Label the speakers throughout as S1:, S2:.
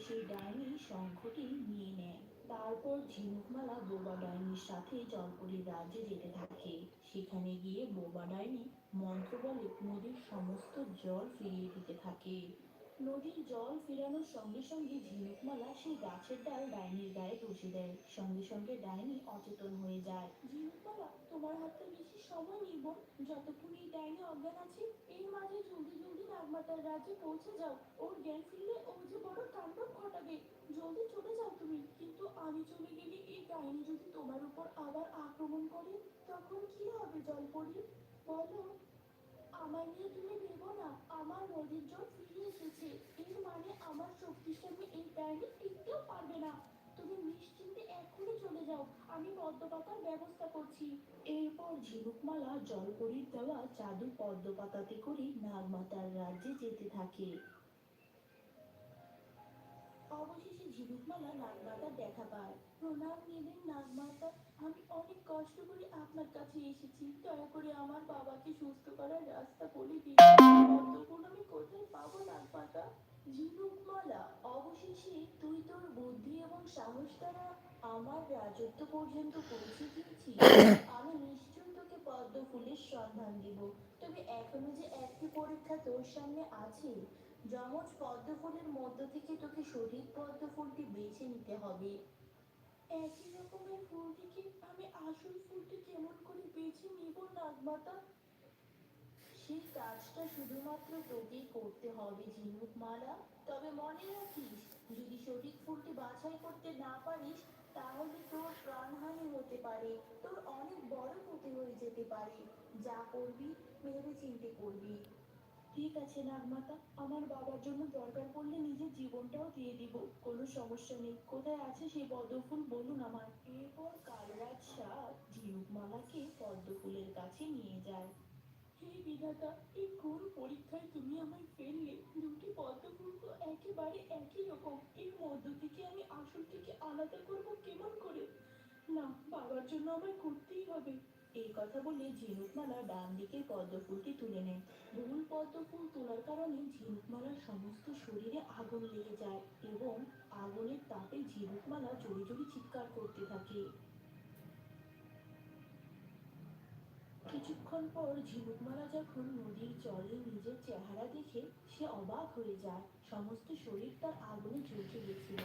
S1: সেই ডাইনি শঙ্খটি নিয়ে নেয়। তারপর ঝিনুকমালা বোবা ডাইনির সাথে জলপরীর রাজ্যে যেতে থাকে। সেখানে গিয়ে বোবা ডাইনি মন্ত্র বলে নদীর সমস্ত জল ফিরিয়ে দিতে থাকে। নদীর জল ফেরানোর সঙ্গে সঙ্গে ঝিনুকমালা সেই গাছের ডাল ডাইনির গায়ে ঘষে দেয়। সঙ্গে সঙ্গে ডাইনি অচেতন হয়ে যায়। তোমার হাতে বেশি সময় নিব। যতক্ষণ এই ডাইনি অজ্ঞান আছে এর মাঝে জলদি জলদি নাগমাতার রাজ্যে পৌঁছে যাও। ওর জ্ঞান ফিরলে ও যে বড় তাণ্ডব ঘটাবে। জলদি চলে যাও তুমি। কিন্তু আমি চলে গেলে এই ডাইনি যদি তোমার উপর আবার আক্রমণ করে, তখন কি হবে জল জলপরি? বলো আমার নিয়ে তুমি ভেবো না। আমার নদীর জল ফিরে এসেছে। এর মানে আমার শক্তির সামনে এই ডাইনি টিকতেও পারবে না তুমি নিশ্চিন্তে এক্ষুনি চলে যাও আমি পদ্ম পাতার ব্যবস্থা করছি। এরপর ঝিনুকমালা জলপরীর দেওয়া জাদু পদ্ম পাতাতে করে নাগমাতার রাজ্যে যেতে থাকে। অবশেষে ঝিনুকমালা নাগমাতার দেখা পায়। প্রণাম নেবেন নাগমাতা আমি অনেক কষ্ট করে আপনার কাছে এসেছি। দয়া করে আমার বাবাকে সুস্থ করার রাস্তা বলে দিন। পদ্মফুল আমি কোথায় পাবো নাগমাতা ঝিনুকমালা অবশেষে তুই তোর বুদ্ধি এবং সাহস দ্বারা আমার রাজত্ব পর্যন্ত পৌঁছে দিয়েছিস আমি নিশ্চয়ই তোকে পদ্ম ফুলের সন্ধান দিব। তবে এখনও যে একটি পরীক্ষা তোর সামনে আছে যমজ পদ্ম ফুলের মধ্য থেকে তোকে সঠিক পদ্ম ফুলটি বেছে নিতে হবে। একই রকমের ফুল থেকে আমি আসল ফুলটি কেমন করে বেছে নিব নাগমাতা? সেই কাজটা শুধুমাত্র তোকেই করতে হবে ঝিনুক মালা তবে মনে রাখিস যদি সঠিক ফুলটি বাছাই করতে না পারিস তাহলে তোর প্রাণহানি হতে পারে। তোর অনেক বড় ক্ষতি হয়ে যেতে পারে। যা করবি, ভেবে চিন্তে করবি। ঠিক আছে, নাগমাতা। আমার বাবার জন্য দরকার পড়লে নিজের জীবনটাও দিয়ে দিব। কোনো সমস্যা নেই। কোথায় আছে সেই পদ্মফুল বলুন আমার এরপর কালরাজ শাহ ঝিনুকমালাকে পদ্মফুলের কাছে নিয়ে যায়। হে বিধাতা, এই কোন পরীক্ষায় তুমি আমায় ফেললে। দুটি পদ্মফুল তো একেবারে একই রকম। এর মধ্য থেকে আমি আসল থেকে আলাদা করব কেমন করে? না, বাবার জন্য আমায় করতেই হবে। এই কথা বলে ঝিনুকমালা ডান দিকের পদ্মফুলটি তুলে নেয়। ভুল পদ্মফুল তোলার কারণে ঝিনুকমালার সমস্ত শরীরে আগুন লেগে যায় এবং আগুনের তাপে ঝিনুকমালা জোরে জোরে চিৎকার করতে থাকে। কিছুক্ষণ পর ঝিনুকমালা যখন নদীর জলে নিজের চেহারা দেখে সে অবাক হয়ে যায়। সমস্ত শরীর তার আগুনে ঝলসে গেছিল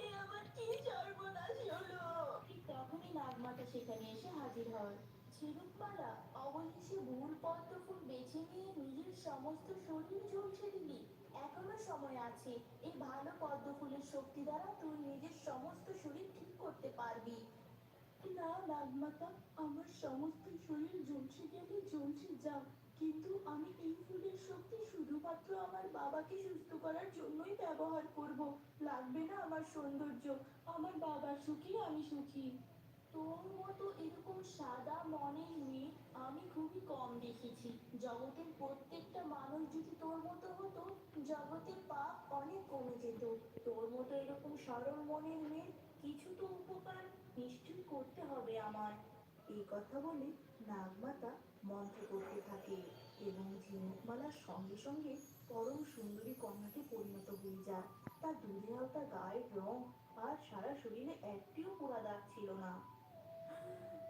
S1: এ আমার কি সর্বনাশ হলো ঠিক তখনই নাগমাতা সেখানে এসে হাজির হয় ঝিনুকমালা অবশেষে পদ্ম ফুল বেছে নিয়ে নিজের সমস্ত শরীর ঝলসে দিলি এখনও সময় আছে, এই ভালো পদ্ম ফুলের শক্তি দ্বারা তুই নিজের সমস্ত শরীর ঠিক করতে পারবি। না, নাগমাতা, আমার সমস্ত শরীর ঝলসে গেলে ঝলসে যাও। কিন্তু আমি এই ফুলের শক্তি শুধুমাত্র আমার বাবাকে সুস্থ করার জন্যই ব্যবহার করব। লাগবে না আমার সৌন্দর্য, আমার বাবা সুখী আমি সুখী। তোর মতো এরকম সাদা মনের মেয়ে আমি খুবই কম দেখেছি। জগতের প্রত্যেকটা মানুষ যদি তোর মতো হতো, জগতের পাপ অনেক কমে যেত। তোর মতো এরকম সরল মনের মেয়ে কিছু তো উপকার নিশ্চয়ই করতে হবে আমার। এই কথা বলে নাগমাতা মন্ত্র করতে থাকে এবং ঝিনুকমালার সঙ্গে সঙ্গে পরম সুন্দরী কন্যাতে পরিণত হয়ে যায়। তার দুধে হালকা গায়ের রং আর সারা শরীরে একটিও পোড়া দাগ ছিল না।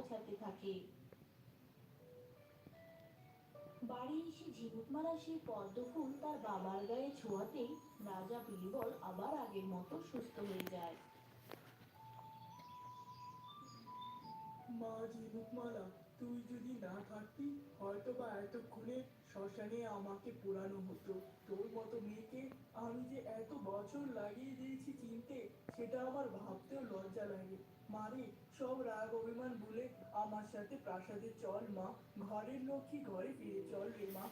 S1: পৌঁছাতে থাকে। বাড়ি এসে ঝিমুটমালা সেই পদ্ম ফুল তার বাবার গায়ে ছোঁয়াতেই রাজা বীরবল আবার আগের মতো সুস্থ হয়ে যায়।
S2: মা ঝিনুকমালা তুই যদি না থাকতি হয়তো বা এতক্ষণে শ্মশানে আমাকে পোড়ানো হতো। তোর মতো মেয়েকে আমি যে এত বছর লাগিয়ে দিয়েছি চিনতে সেটা আমার ভাবতেও লজ্জা লাগে। মারে সব রাগ অভিমান বলে আমার সাথে প্রাসাদে চল মা ঘরের লক্ষ্মী ঘরে ফিরে চল রে মা।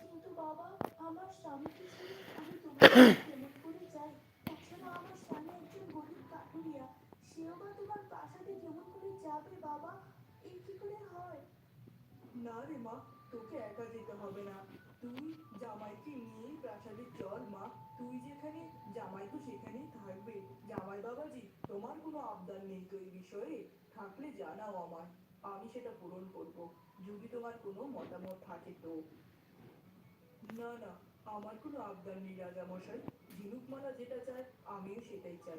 S1: কিন্তু বাবা আমার স্বামীকে ছেড়ে আমি তোমার প্রেমে করে যাই তাছাড়া আমার স্বামী একজন গরিব কাঠুরিয়া সেও বা তোমার প্রাসাদে যেমন করে যাবে বাবা? এই কি করে হয়?
S2: না রে মা তোকে একা যেতে হবে না। তুই জামাইকে নিয়ে প্রাসাদে চল মা। তুই যেখানে, জামাই তো সেখানেই থাকবে। জামাই বাবাজি, তোমার কোনো আবদার নেই তো এই বিষয়ে? থাকলে জানাও আমার আমি সেটা পূরণ করব। যদি তোমার কোনো মতামত থাকে তো। না না, আমার কোনো আবদার নেই রাজামশাই। ঝিনুকমালা যেটা চায়, আমিও সেটাই চাই।